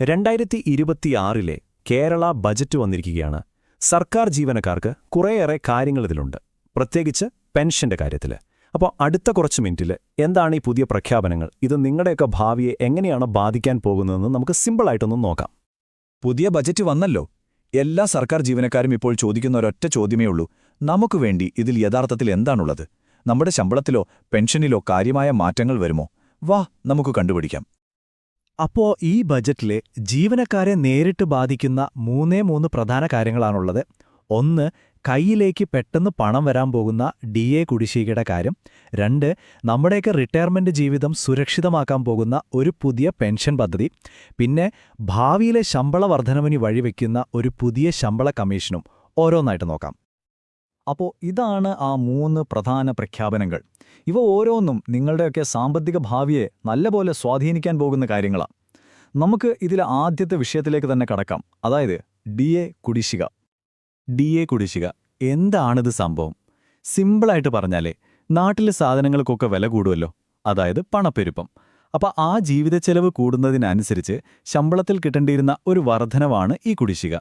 രണ്ടായിരത്തി ഇരുപത്തിയാറിലെ കേരള ബജറ്റ് വന്നിരിക്കുകയാണ്. സർക്കാർ ജീവനക്കാർക്ക് കുറേയേറെ കാര്യങ്ങൾ ഇതിലുണ്ട്. പ്രത്യേകിച്ച് പെൻഷന്റെ കാര്യത്തിൽ അപ്പോൾ അടുത്ത കുറച്ച് മിനിറ്റിൽ എന്താണ് ഈ പുതിയ പ്രഖ്യാപനങ്ങൾ? ഇത് നിങ്ങളുടെയൊക്കെ ഭാവിയെ എങ്ങനെയാണ് ബാധിക്കാൻ പോകുന്നതെന്ന് നമുക്ക് സിമ്പിളായിട്ടൊന്ന് നോക്കാം. പുതിയ ബജറ്റ് വന്നല്ലോ. എല്ലാ സർക്കാർ ജീവനക്കാരും ഇപ്പോൾ ചോദിക്കുന്ന ഒരൊറ്റ ചോദ്യമേ ഉള്ളൂ. നമുക്ക് വേണ്ടി ഇതിൽ യഥാർത്ഥത്തിൽ എന്താണുള്ളത്? നമ്മുടെ ശമ്പളത്തിലോ പെൻഷനിലോ കാര്യമായ മാറ്റങ്ങൾ വരുമോ? വാ നമുക്ക് കണ്ടുപിടിക്കാം. അപ്പോൾ ഈ ബജറ്റിലെ ജീവനക്കാരെ നേരിട്ട് ബാധിക്കുന്ന മൂന്നേ മൂന്ന് പ്രധാന കാര്യങ്ങളാണുള്ളത്. ഒന്ന് കൈയിലേക്ക് പെട്ടെന്ന് പണം വരാൻ പോകുന്ന ഡി എ കുടിശ്ശികയുടെ കാര്യം. രണ്ട് നമ്മുടെയൊക്കെ റിട്ടയർമെന്റ് ജീവിതം സുരക്ഷിതമാക്കാൻ പോകുന്ന ഒരു പുതിയ പെൻഷൻ പദ്ധതി. പിന്നെ ഭാവിയിലെ ശമ്പള വർധനവിന് വഴിവെക്കുന്ന ഒരു പുതിയ ശമ്പള കമ്മീഷനും. ഓരോന്നായിട്ട് നോക്കാം. അപ്പോൾ ഇതാണ് ആ മൂന്ന് പ്രധാന പ്രഖ്യാപനങ്ങൾ. ഇവ ഓരോന്നും നിങ്ങളുടെയൊക്കെ സാമ്പത്തിക ഭാവിയെ നല്ലപോലെ സ്വാധീനിക്കാൻ പോകുന്ന കാര്യങ്ങളാണ് നമുക്ക് ഇതിലെ ആദ്യത്തെ വിഷയത്തിലേക്ക് തന്നെ കടക്കാം. അതായത് ഡി എ കുടിശ്ശിക. ഡി എ കുടിശ്ശിക. എന്താണിത് സംഭവം? സിമ്പിളായിട്ട് പറഞ്ഞാലേ നാട്ടിലെ സാധനങ്ങൾക്കൊക്കെ വില കൂടുമല്ലോ അതായത് പണപ്പെരുപ്പം. അപ്പോൾ ആ ജീവിതച്ചെലവ് കൂടുന്നതിനനുസരിച്ച് ശമ്പളത്തിൽ കിട്ടേണ്ടിയിരുന്ന ഒരു വർധനവാണ് ഈ കുടിശ്ശിക.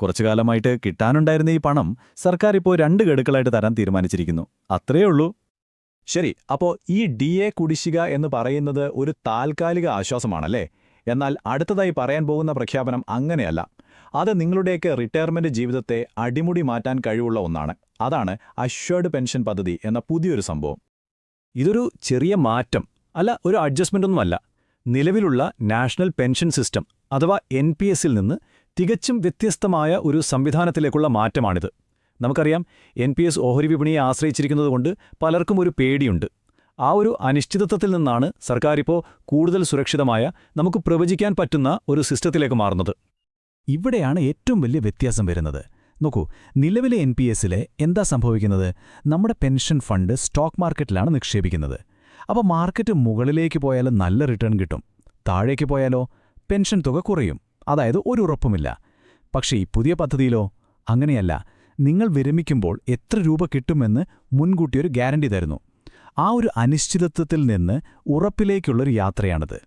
കുറച്ചു കാലമായിട്ട് കിട്ടാനുണ്ടായിരുന്ന ഈ പണം സർക്കാർ ഇപ്പോൾ രണ്ട് ഗഡുക്കളായിട്ട് തരാൻ തീരുമാനിച്ചിരിക്കുന്നു. അത്രയേ ഉള്ളൂ ശരി അപ്പോൾ ഈ ഡി എ കുടിശ്ശിക എന്ന് പറയുന്നത് ഒരു താൽക്കാലിക ആശ്വാസമാണല്ലേ? എന്നാൽ അടുത്തതായി പറയാൻ പോകുന്ന പ്രഖ്യാപനം അങ്ങനെയല്ല. അത് നിങ്ങളുടെയൊക്കെ റിട്ടയർമെന്റ് ജീവിതത്തെ അടിമുടി മാറ്റാൻ കഴിവുള്ള ഒന്നാണ്. അതാണ് അഷ്വേർഡ് പെൻഷൻ പദ്ധതി എന്ന പുതിയൊരു സംഭവം. ഇതൊരു ചെറിയ മാറ്റം അല്ല ഒരു അഡ്ജസ്റ്റ്മെന്റ് ഒന്നുമല്ല. നിലവിലുള്ള നാഷണൽ പെൻഷൻ സിസ്റ്റം അഥവാ എൻ പി നിന്ന് തികച്ചും വ്യത്യസ്തമായ ഒരു സംവിധാനത്തിലേക്കുള്ള മാറ്റമാണിത്. നമുക്കറിയാം എൻ പി എസ് ഓഹരി വിപണിയെ ആശ്രയിച്ചിരിക്കുന്നതുകൊണ്ട് പലർക്കും ഒരു പേടിയുണ്ട്. ആ ഒരു അനിശ്ചിതത്വത്തിൽ നിന്നാണ് സർക്കാർ ഇപ്പോൾ കൂടുതൽ സുരക്ഷിതമായ നമുക്ക് പ്രവചിക്കാൻ പറ്റുന്ന ഒരു സിസ്റ്റത്തിലേക്ക് മാറുന്നത്. ഇവിടെയാണ് ഏറ്റവും വലിയ വ്യത്യാസം വരുന്നത്. നോക്കൂ നിലവിലെ എൻ പി എസിലെ എന്താ സംഭവിക്കുന്നത്? നമ്മുടെ പെൻഷൻ ഫണ്ട് സ്റ്റോക്ക് മാർക്കറ്റിലാണ് നിക്ഷേപിക്കുന്നത്. അപ്പോൾ മാർക്കറ്റ് മുകളിലേക്ക് പോയാൽ നല്ല റിട്ടേൺ കിട്ടും. താഴേക്ക് പോയാലോ? പെൻഷൻ തുക കുറയും. അതായത് ഒരു ഉറപ്പുമില്ല. പക്ഷേ ഈ പുതിയ പദ്ധതിയിലോ? അങ്ങനെയല്ല. നിങ്ങൾ വിരമിക്കുമ്പോൾ എത്ര രൂപ കിട്ടുമെന്ന് മുൻകൂട്ടിയൊരു ഗ്യാരണ്ടി തരുന്നു. ആ ഒരു അനിശ്ചിതത്വത്തിൽ നിന്ന് ഉറപ്പിലേക്കുള്ളൊരു യാത്രയാണിത്.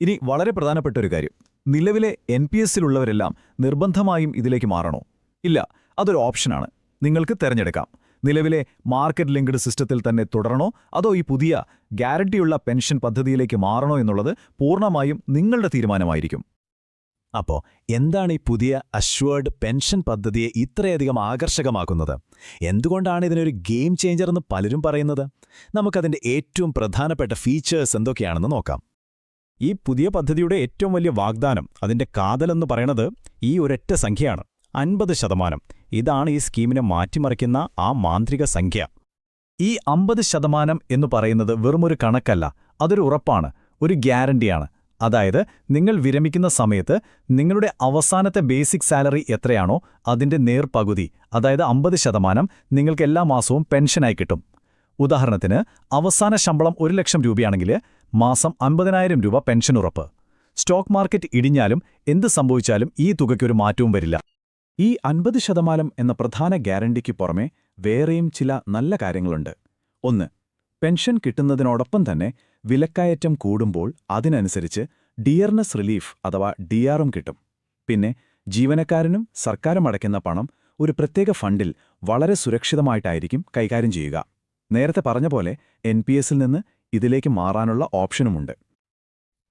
ഇനി വളരെ പ്രധാനപ്പെട്ട ഒരു കാര്യം. നിലവിലെ എൻ പി എസിലുള്ളവരെല്ലാം നിർബന്ധമായും ഇതിലേക്ക് മാറണോ? ഇല്ല അതൊരു ഓപ്ഷനാണ്. നിങ്ങൾക്ക് തിരഞ്ഞെടുക്കാം. നിലവിലെ മാർക്കറ്റ് ലിങ്ക്ഡ് സിസ്റ്റത്തിൽ തന്നെ തുടരണോ? അതോ ഈ പുതിയ ഗ്യാരണ്ടിയുള്ള പെൻഷൻ പദ്ധതിയിലേക്ക് മാറണോ എന്നുള്ളത് പൂർണമായും നിങ്ങളുടെ തീരുമാനമായിരിക്കും. അപ്പോ എന്താണ് ഈ പുതിയ അഷ്വേർഡ് പെൻഷൻ പദ്ധതിയെ ഇത്രയധികം ആകർഷകമാക്കുന്നത്? എന്തുകൊണ്ടാണ് ഇതിനൊരു ഗെയിം ചേഞ്ചർ എന്ന് പലരും പറയുന്നത്? നമുക്കതിന്റെ ഏറ്റവും പ്രധാനപ്പെട്ട ഫീച്ചേഴ്സ് എന്തൊക്കെയാണെന്ന് നോക്കാം. ഈ പുതിയ പദ്ധതിയുടെ ഏറ്റവും വലിയ വാഗ്ദാനം അതിന്റെ കാതലെന്ന് പറയണത് ഈ ഒരൊറ്റ സംഖ്യയാണ് അൻപത് ശതമാനം. ഇതാണ് ഈ സ്കീമിനെ മാറ്റിമറിക്കുന്ന ആ മാന്ത്രിക സംഖ്യ. ഈ അമ്പത് ശതമാനം എന്ന് പറയുന്നത് വെറുമൊരു കണക്കല്ല അതൊരു ഉറപ്പാണ് ഒരു ഗ്യാരണ്ടിയാണ്. അതായത് നിങ്ങൾ വിരമിക്കുന്ന സമയത്ത് നിങ്ങളുടെ അവസാനത്തെ ബേസിക് സാലറി എത്രയാണോ അതിന്റെ നേർപകുതി അതായത് അമ്പത് ശതമാനം നിങ്ങൾക്ക് എല്ലാ മാസവും പെൻഷനായി കിട്ടും. ഉദാഹരണത്തിന് അവസാന ശമ്പളം ഒരു ലക്ഷം രൂപയാണെങ്കിൽ മാസം അമ്പതിനായിരം രൂപ പെൻഷൻ ഉറപ്പ്. സ്റ്റോക്ക് മാർക്കറ്റ് ഇടിഞ്ഞാലും എന്ത് സംഭവിച്ചാലും ഈ തുകയ്ക്കൊരു മാറ്റവും വരില്ല. ഈ അൻപത് ശതമാനം എന്ന പ്രധാന ഗ്യാരണ്ടിക്ക് പുറമെ വേറെയും ചില നല്ല കാര്യങ്ങളുണ്ട്. ഒന്ന് പെൻഷൻ കിട്ടുന്നതിനോടൊപ്പം തന്നെ വിലക്കയറ്റം കൂടുമ്പോൾ അതിനനുസരിച്ച് ഡിയർനെസ് റിലീഫ് അഥവാ ഡിആറും കിട്ടും. പിന്നെ ജീവനക്കാരനും സർക്കാരും അടയ്ക്കുന്ന പണം ഒരു പ്രത്യേക ഫണ്ടിൽ വളരെ സുരക്ഷിതമായിട്ടായിരിക്കും കൈകാര്യം ചെയ്യുക. നേരത്തെ പറഞ്ഞ പോലെ എൻ പി എസിൽ നിന്ന് ഇതിലേക്ക് മാറാനുള്ള ഓപ്ഷനുമുണ്ട്.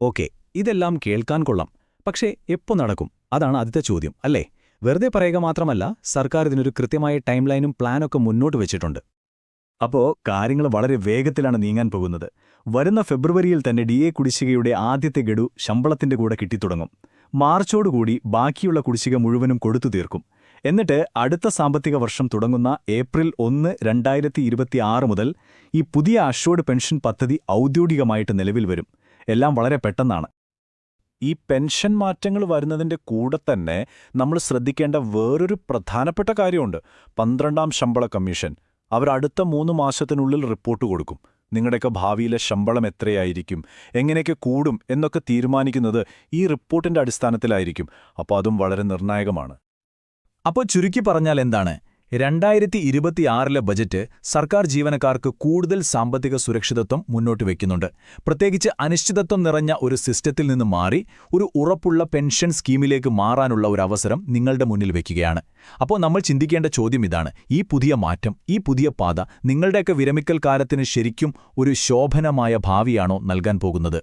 ഓക്കെ ഇതെല്ലാം കേൾക്കാൻ കൊള്ളാം. പക്ഷേ എപ്പോൾ നടക്കും? അതാണ് ആദ്യത്തെ ചോദ്യം അല്ലേ? വെറുതെ പറയുക മാത്രമല്ല സർക്കാർ ഇതിനൊരു കൃത്യമായ ടൈം ലൈനും പ്ലാനൊക്കെ മുന്നോട്ട് വെച്ചിട്ടുണ്ട്. അപ്പോ കാര്യങ്ങൾ വളരെ വേഗത്തിലാണ് നീങ്ങാൻ പോകുന്നത്. വരുന്ന ഫെബ്രുവരിയിൽ തന്നെ ഡി എ കുടിശ്ശികയുടെ ആദ്യത്തെ ഗഡു ശമ്പളത്തിന്റെ കൂടെ കിട്ടിത്തുടങ്ങും. മാർച്ചോടുകൂടി ബാക്കിയുള്ള കുടിശ്ശിക മുഴുവനും കൊടുത്തു തീർക്കും. എന്നിട്ട് അടുത്ത സാമ്പത്തിക വർഷം തുടങ്ങുന്ന ഏപ്രിൽ ഒന്ന് രണ്ടായിരത്തി ഇരുപത്തിയാറ് മുതൽ ഈ പുതിയ അഷോർഡ് പെൻഷൻ പദ്ധതി ഔദ്യോഗികമായിട്ട് നിലവിൽ വരും. എല്ലാം വളരെ പെട്ടെന്നാണ്. ഈ പെൻഷൻ മാറ്റങ്ങൾ വരുന്നതിന്റെ കൂടെ തന്നെ നമ്മൾ ശ്രദ്ധിക്കേണ്ട വേറൊരു പ്രധാനപ്പെട്ട കാര്യമുണ്ട്. പന്ത്രണ്ടാം ശമ്പള കമ്മീഷൻ. അവർ അടുത്ത മൂന്ന് മാസത്തിനുള്ളിൽ റിപ്പോർട്ട് കൊടുക്കും. നിങ്ങളുടെയൊക്കെ ഭാവിയിലെ ശമ്പളം എത്രയായിരിക്കും? എങ്ങനെയൊക്കെ കൂടും? എന്നൊക്കെ തീരുമാനിക്കുന്നത് ഈ റിപ്പോർട്ടിന്റെ അടിസ്ഥാനത്തിലായിരിക്കും. അപ്പോൾ അതും വളരെ നിർണായകമാണ്. അപ്പോൾ ചുരുക്കി പറഞ്ഞാൽ എന്താണ്? രണ്ടായിരത്തി ഇരുപത്തിയാറിലെ ബജറ്റ് സർക്കാർ ജീവനക്കാർക്ക് കൂടുതൽ സാമ്പത്തിക സുരക്ഷിതത്വം മുന്നോട്ട് വയ്ക്കുന്നുണ്ട് പ്രത്യേകിച്ച് അനിശ്ചിതത്വം നിറഞ്ഞ ഒരു സിസ്റ്റത്തിൽ നിന്ന് മാറി ഒരു ഉറപ്പുള്ള പെൻഷൻ സ്കീമിലേക്ക് മാറാനുള്ള ഒരു അവസരം നിങ്ങളുടെ മുന്നിൽ വയ്ക്കുകയാണ് അപ്പോൾ നമ്മൾ ചിന്തിക്കേണ്ട ചോദ്യം ഇതാണ്. ഈ പുതിയ മാറ്റം ഈ പുതിയ പാത നിങ്ങളുടെയൊക്കെ വിരമിക്കൽ കാലത്തിന് ശരിക്കും ഒരു ശോഭനമായ ഭാവിയാണോ നൽകാൻ പോകുന്നത്?